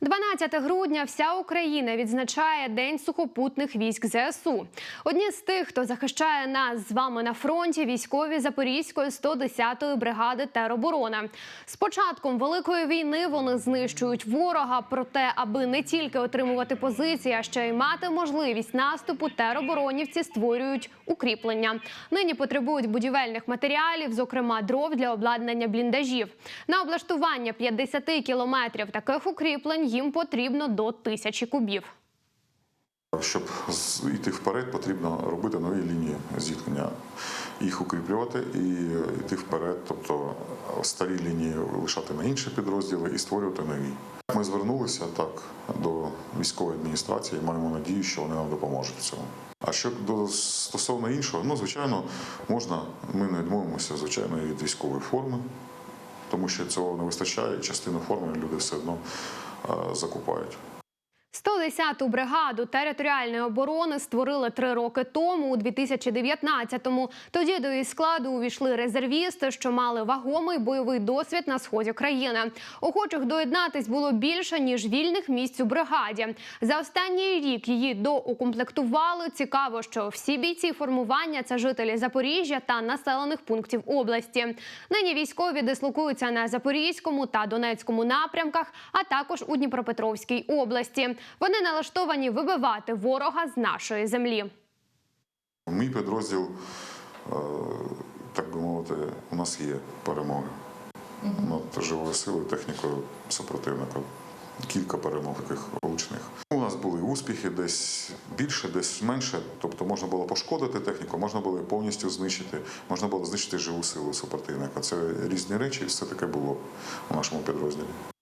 12 грудня вся Україна відзначає День сухопутних військ ЗСУ. Одні з тих, хто захищає нас з вами на фронті, військові Запорізької 110-ї бригади тероборона. З початком великої війни вони знищують ворога. Проте, аби не тільки отримувати позиції, а ще й мати можливість наступу, тероборонівці створюють укріплення. Нині потребують будівельних матеріалів, зокрема дров для обладнання бліндажів. На облаштування 50 кілометрів таких укріплень їм потрібно до тисячі кубів. Щоб йти вперед, потрібно робити нові лінії зіткнення, їх укріплювати і йти вперед, тобто старі лінії лишати на інші підрозділи і створювати нові. Ми звернулися так до військової адміністрації. Маємо надію, що вони нам допоможуть в цьому. А що до стосовно іншого, ну звичайно, можна. Ми не відмовимося, звичайно, від військової форми, тому що цього не вистачає. Частину форми люди все одно е, закупають. 110-ту бригаду територіальної оборони створили три роки тому, у 2019-му. Тоді до її складу увійшли резервісти, що мали вагомий бойовий досвід на сході країни. Охочих доєднатись було більше ніж вільних місць у бригаді. За останній рік її доукомплектували. Цікаво, що всі бійці формування це жителі Запоріжжя та населених пунктів області. Нині військові дислокуються на Запорізькому та Донецькому напрямках, а також у Дніпропетровській області. Вони налаштовані вибивати ворога з нашої землі. Мій підрозділ, е, так би мовити, у нас є перемоги над живою силою, технікою супротивника. Кілька перемог таких влучних. У нас були успіхи десь більше, десь менше. Тобто можна було пошкодити техніку, можна було повністю знищити, можна було знищити живу силу супротивника. Це різні речі, і все таке було у нашому підрозділі.